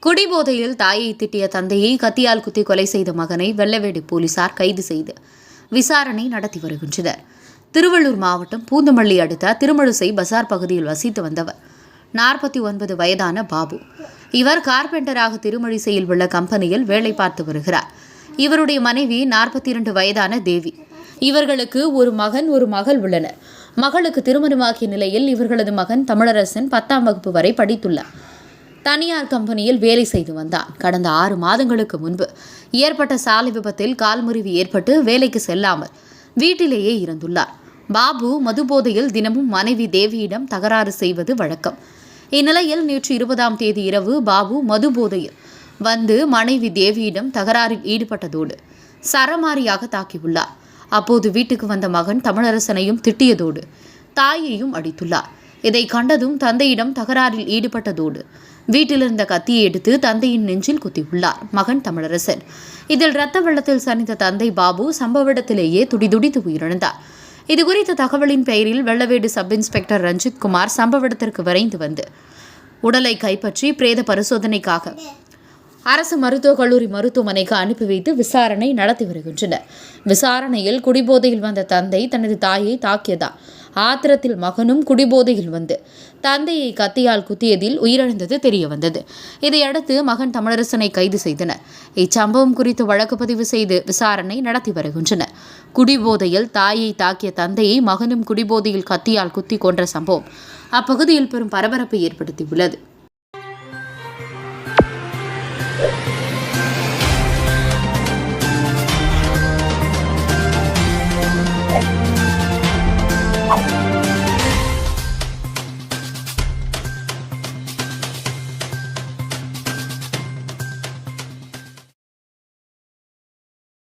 குடிபோதையில் தாயை திட்டிய தந்தையை கத்தியால் குத்தி கொலை செய்த மகனை வெள்ளவேடி போலீசார் கைது செய்து விசாரணை நடத்தி வருகின்றனர். திருவள்ளூர் மாவட்டம் பூந்தமல்லி அடுத்த திருமழுசை பசார் பகுதியில் வசித்து வந்தவர். நாற்பத்தி ஒன்பது வயதான பாபு. இவர் கார்பெண்டராக திருமழிசையில் உள்ள கம்பெனியில் வேலை பார்த்து வருகிறார். இவருடைய மனைவி நாற்பத்தி இரண்டு வயதான தேவி. இவர்களுக்கு ஒரு மகன் ஒரு மகள் உள்ளனர். மகளுக்கு திருமணமாகிய நிலையில் இவர்களது மகன் தமிழரசன் பத்தாம் வகுப்பு வரை படித்துள்ளார். தனியார் கம்பெனியில் வேலை செய்து வந்தான் கடந்த ஆறு மாதங்களுக்கு முன்பு ஏற்பட்ட சாலை விபத்தில் கால்முறிவு ஏற்பட்டு வேலைக்கு செல்லாமல் வீட்டிலேயே இருந்துள்ளார். பாபு மதுபோதையில் தினமும் மனைவி தேவியிடம் தகராறு செய்வது வழக்கம். இந்நிலையில் நேற்று இருபதாம் தேதி இரவு பாபு மதுபோதையில் வந்து மனைவி தேவியிடம் தகராறில் ஈடுபட்டதோடு சரமாரியாக தாக்கியுள்ளார். அப்போது வீட்டுக்கு வந்த மகன் தமிழரசனையும் திட்டியதோடு தாயையும் அடித்துள்ளார். இதை கண்டதும் தந்தையிடம் தகராறில் ஈடுபட்டதோடு வீட்டிலிருந்த கத்தியை எடுத்து தந்தையின் நெஞ்சில் குத்தியுள்ளார் மகன் தமிழரசன். இதில் இரத்த வெள்ளத்தில் சனித்த தந்தை பாபு சம்பவ இடத்திலேயே துடிதுடித்து உயிரிழந்தார். இதுகுறித்த தகவலின் பெயரில் வெள்ளவேடு சப் இன்ஸ்பெக்டர் ரஞ்சித் குமார் சம்பவ இடத்திற்கு விரைந்து வந்து உடலை கைப்பற்றி பிரேத பரிசோதனைக்காக அரசு மருத்துவக் கல்லூரி மருத்துவமனைக்கு அனுப்பி வைத்து விசாரணை நடத்தி வருகின்றனர். விசாரணையில் குடிபோதையில் வந்த தந்தை தனது தாயை தாக்கியதா? ஆத்திரத்தில் மகனும் குடிபோதையில் வந்து தந்தையை கத்தியால் குத்தியதில் உயிரிழந்தது தெரிய வந்தது இதையடுத்து மகன் தமிழரசனை கைது செய்தனர். இச்சம்பவம் குறித்து வழக்கு பதிவு செய்து விசாரணை நடத்தி வருகின்றனர். குடிபோதையில் தாயை தாக்கிய தந்தையை மகனும் குடிபோதையில் கத்தியால் குத்தி கொன்ற சம்பவம் அப்பகுதியில் பெரும் பரபரப்பை ஏற்படுத்தியுள்ளது. Thank you.